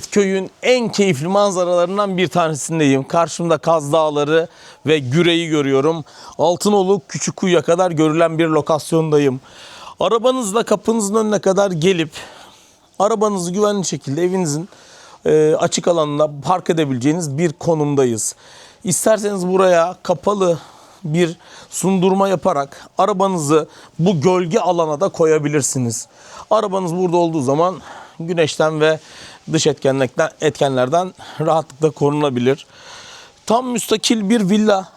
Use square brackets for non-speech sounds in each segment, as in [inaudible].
Köyün en keyifli manzaralarından bir tanesindeyim. Karşımda Kaz Dağları ve Güre'yi görüyorum. Altınoluk Küçükkuyu'ya kadar görülen bir lokasyondayım. Arabanızla kapınızın önüne kadar gelip arabanızı güvenli şekilde evinizin e, açık alanına park edebileceğiniz bir konumdayız. İsterseniz buraya kapalı bir sundurma yaparak arabanızı bu gölge alana da koyabilirsiniz. Arabanız burada olduğu zaman güneşten ve dış etkenlikten, etkenlerden rahatlıkla korunabilir. Tam müstakil bir villa.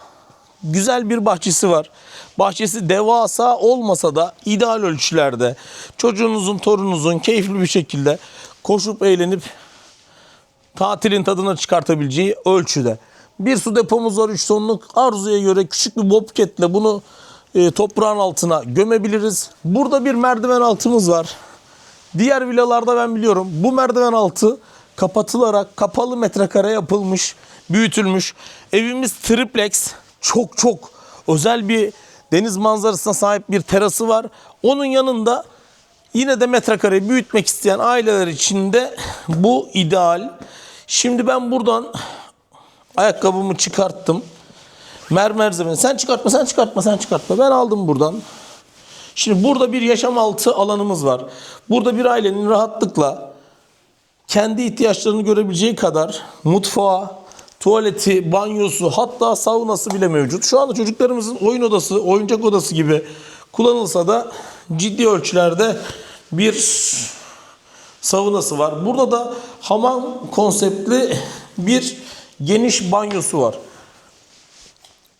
Güzel bir bahçesi var. Bahçesi devasa olmasa da ideal ölçülerde çocuğunuzun, torununuzun keyifli bir şekilde koşup eğlenip tatilin tadını çıkartabileceği ölçüde. Bir su depomuz var 3 tonluk. Arzuya göre küçük bir bobketle bunu e, toprağın altına gömebiliriz. Burada bir merdiven altımız var. Diğer villalarda ben biliyorum bu merdiven altı kapatılarak kapalı metrekare yapılmış, büyütülmüş. Evimiz triplex. Çok çok özel bir deniz manzarasına sahip bir terası var. Onun yanında Yine de metrekareyi büyütmek isteyen aileler için de bu ideal. Şimdi ben buradan ayakkabımı çıkarttım. Mermer zemin. Sen çıkartma, sen çıkartma, sen çıkartma. Ben aldım buradan. Şimdi burada bir yaşam altı alanımız var. Burada bir ailenin rahatlıkla kendi ihtiyaçlarını görebileceği kadar mutfağı, tuvaleti, banyosu hatta saunası bile mevcut. Şu anda çocuklarımızın oyun odası, oyuncak odası gibi kullanılsa da ciddi ölçülerde bir saunası var. Burada da hamam konseptli bir geniş banyosu var.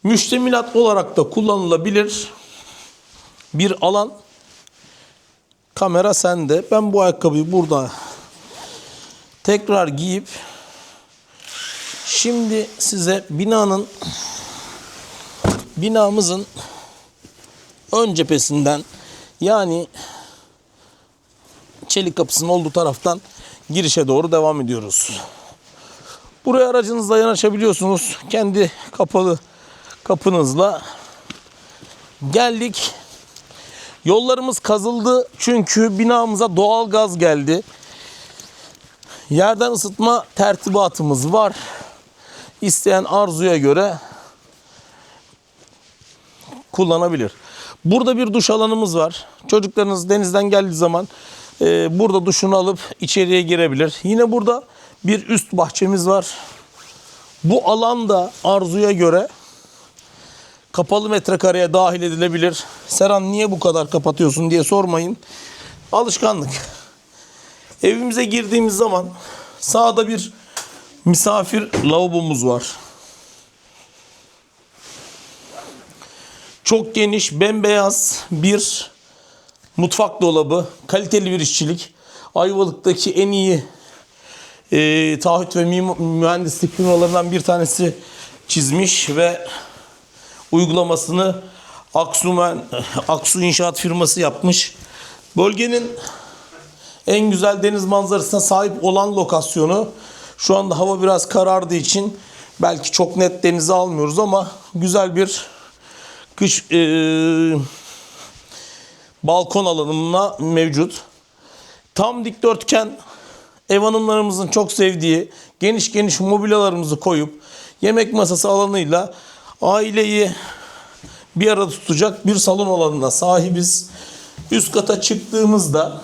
Müştemilat olarak da kullanılabilir bir alan. Kamera sende. Ben bu ayakkabıyı burada tekrar giyip şimdi size binanın binamızın ön cephesinden yani çelik kapısının olduğu taraftan girişe doğru devam ediyoruz. Buraya aracınızla yanaşabiliyorsunuz. Kendi kapalı kapınızla geldik. Yollarımız kazıldı çünkü binamıza doğal gaz geldi. Yerden ısıtma tertibatımız var. İsteyen arzuya göre kullanabilir. Burada bir duş alanımız var. Çocuklarınız denizden geldiği zaman e, burada duşunu alıp içeriye girebilir. Yine burada bir üst bahçemiz var. Bu alan da arzuya göre kapalı metrekareye dahil edilebilir. Serhan niye bu kadar kapatıyorsun diye sormayın. Alışkanlık. Evimize girdiğimiz zaman sağda bir misafir lavabomuz var. Çok geniş, bembeyaz bir mutfak dolabı. Kaliteli bir işçilik. Ayvalık'taki en iyi e, taahhüt ve mühendislik firmalarından bir tanesi çizmiş ve uygulamasını Aksumen, [laughs] Aksu İnşaat firması yapmış. Bölgenin en güzel deniz manzarasına sahip olan lokasyonu. Şu anda hava biraz karardığı için belki çok net denize almıyoruz ama güzel bir kış eee, balkon alanına mevcut. Tam dikdörtgen ev hanımlarımızın çok sevdiği geniş geniş mobilyalarımızı koyup yemek masası alanıyla aileyi bir arada tutacak bir salon alanına sahibiz. Üst kata çıktığımızda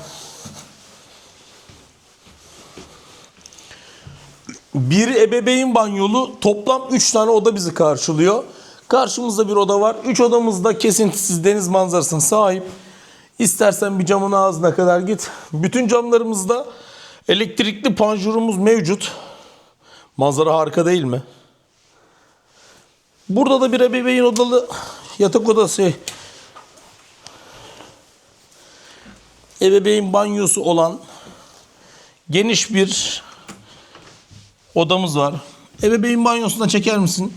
bir ebeveyn banyolu toplam 3 tane oda bizi karşılıyor. Karşımızda bir oda var. 3 odamızda kesintisiz deniz manzarasına sahip. İstersen bir camın ağzına kadar git. Bütün camlarımızda elektrikli panjurumuz mevcut. Manzara harika değil mi? Burada da bir ebeveyn odalı yatak odası. Ebeveyn banyosu olan geniş bir odamız var. Ebeveyn banyosuna çeker misin?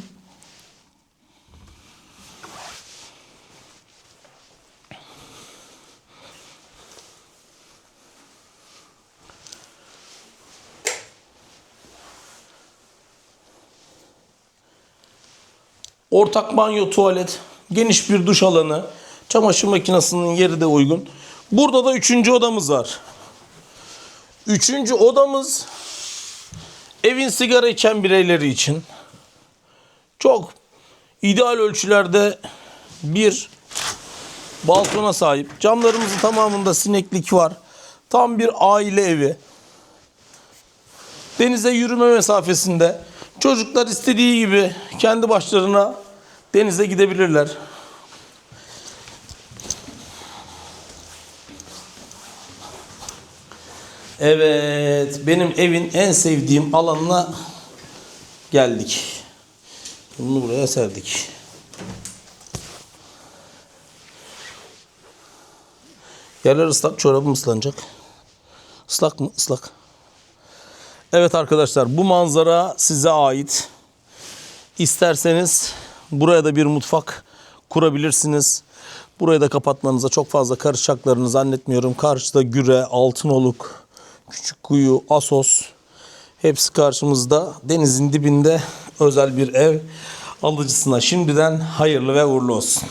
Ortak banyo, tuvalet, geniş bir duş alanı, çamaşır makinesinin yeri de uygun. Burada da üçüncü odamız var. Üçüncü odamız evin sigara içen bireyleri için çok ideal ölçülerde bir balkona sahip. Camlarımızın tamamında sineklik var. Tam bir aile evi. Denize yürüme mesafesinde. Çocuklar istediği gibi kendi başlarına denize gidebilirler. Evet, benim evin en sevdiğim alanına geldik. Bunu buraya serdik. Yerler ıslak, çorabım ıslanacak. Islak mı? Islak. Evet arkadaşlar, bu manzara size ait. İsterseniz buraya da bir mutfak kurabilirsiniz. Burayı da kapatmanıza çok fazla karışacaklarını zannetmiyorum. Karşıda Güre, Altınoluk, Küçükkuyu, Asos hepsi karşımızda. Denizin dibinde özel bir ev alıcısına şimdiden hayırlı ve uğurlu olsun.